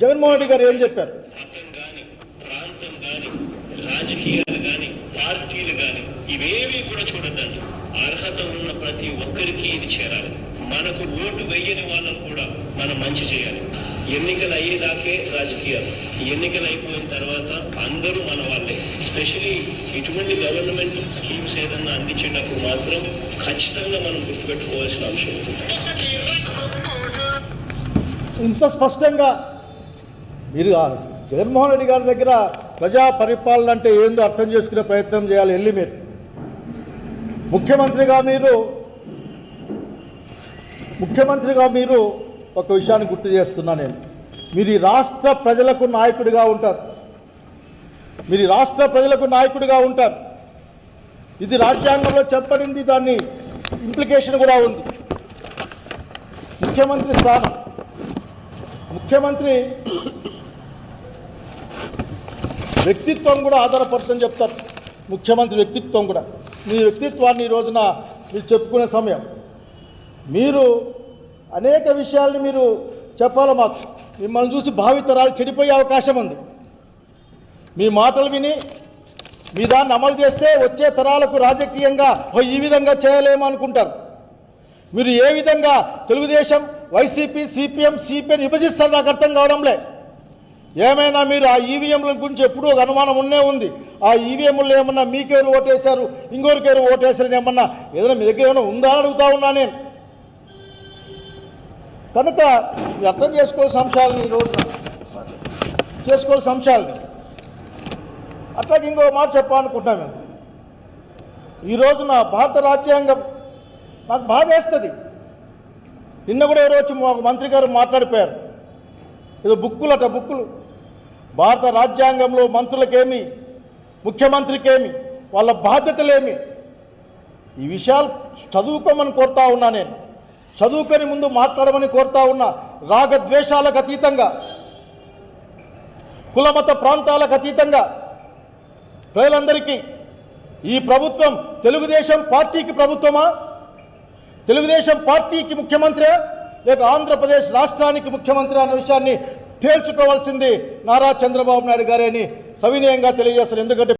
జగన్మోహన్ రెడ్డి గారు ఏం చెప్పారు? ప్రాంతం గాని రాజకీయాలు గాని పార్టీలు గాని ఇవేవి కూడా చూడద్దండి. అర్హత ఉన్న ప్రతి ఒక్కరికి ఇది చేరాలి. మనకు ఓటు వెయ్యని వాళ్ళకు కూడా మనం మంచి చేయాలి. ఎన్నికలు అయ్యేదాకే రాజకీయాలు. ఎన్నికలు అయిపోయిన తర్వాత అందరూ మన వాళ్ళే. స్పెషలీ ఇటువంటి గవర్నమెంట్ స్కీమ్స్ ఏదన్నా అందించేటప్పుడు మాత్రం ఖచ్చితంగా మనం గుర్తుపెట్టుకోవాల్సిన అంశం. ఇంత స్పష్టంగా మీరు జగన్మోహన్ రెడ్డి గారి దగ్గర ప్రజా పరిపాలన అంటే ఏందో అర్థం చేసుకునే ప్రయత్నం చేయాలి వెళ్ళి మీరు. ముఖ్యమంత్రిగా మీరు ముఖ్యమంత్రిగా మీరు ఒక విషయాన్ని గుర్తు చేస్తున్నా నేను. మీరు ఈ రాష్ట్ర ప్రజలకు నాయకుడిగా ఉంటారు. మీరు రాష్ట్ర ప్రజలకు నాయకుడిగా ఉంటారు. ఇది రాజ్యాంగంలో చెప్పడింది దాన్ని ఇంప్లికేషన్ కూడా ఉంది. ముఖ్యమంత్రి స్థానం. ముఖ్యమంత్రి వ్యక్తిత్వం కూడా ఆధారపడుతుందని చెప్తారు. ముఖ్యమంత్రి వ్యక్తిత్వం కూడా. మీ వ్యక్తిత్వాన్ని ఈ రోజున మీరు చెప్పుకునే సమయం. మీరు అనేక విషయాల్ని మీరు చెప్పాలి మాకు. మిమ్మల్ని చూసి భావితరాలు చెడిపోయే అవకాశం ఉంది. మీ మాటలు విని మీ దాన్ని అమలు చేస్తే వచ్చే తరాలకు రాజకీయంగా ఈ విధంగా చేయలేము అనుకుంటారు. మీరు ఏ విధంగా తెలుగుదేశం వైసీపీ సిపిఎం సిపిఎం విభజిస్తారు నాకు అర్థం కావడంలే. ఏమైనా మీరు ఆ ఈవీఎంల గురించి ఎప్పుడూ ఒక అనుమానం ఉన్నే ఉంది. ఆ ఈవీఎంలు ఏమన్నా మీకెవరు ఓటేశారు ఇంకొకరికెవరు ఓటేశారని ఏమన్నా ఏదైనా మీ దగ్గర ఏమైనా ఉందా అని అడుగుతా ఉన్నా నేను. కనుక అర్థం చేసుకోవాల్సిన అంశాలని ఈ రోజున చేసుకోవాల్సిన అంశాలని అట్లాగే ఇంకో మాట చెప్పాలనుకుంటున్నాను నేను. ఈ రోజున భారత రాజ్యాంగం నాకు బాధ వేస్తుంది. నిన్న కూడా ఎవరో వచ్చి మా మంత్రి గారు మాట్లాడిపోయారు. ఏదో బుక్కులట బుక్కులు. భారత రాజ్యాంగంలో మంత్రులకేమి ముఖ్యమంత్రికేమి వాళ్ళ బాధ్యతలేమి? ఈ విషయాలు చదువుకోమని కోరుతా ఉన్నా నేను. చదువుకొని ముందు మాట్లాడమని కోరుతా ఉన్నా. రాగద్వేషాలకు అతీతంగా కులమత ప్రాంతాలకు అతీతంగా ప్రజలందరికీ ఈ ప్రభుత్వం తెలుగుదేశం పార్టీకి ప్రభుత్వమా? తెలుగుదేశం పార్టీకి ముఖ్యమంత్రి లేక ఆంధ్రప్రదేశ్ రాష్ట్రానికి ముఖ్యమంత్రి అన్న విషయాన్ని తేల్చుకోవాల్సింది నారా చంద్రబాబు నాయుడు గారే అని సవినయంగా తెలియజేస్తారు. ఎందుకంటే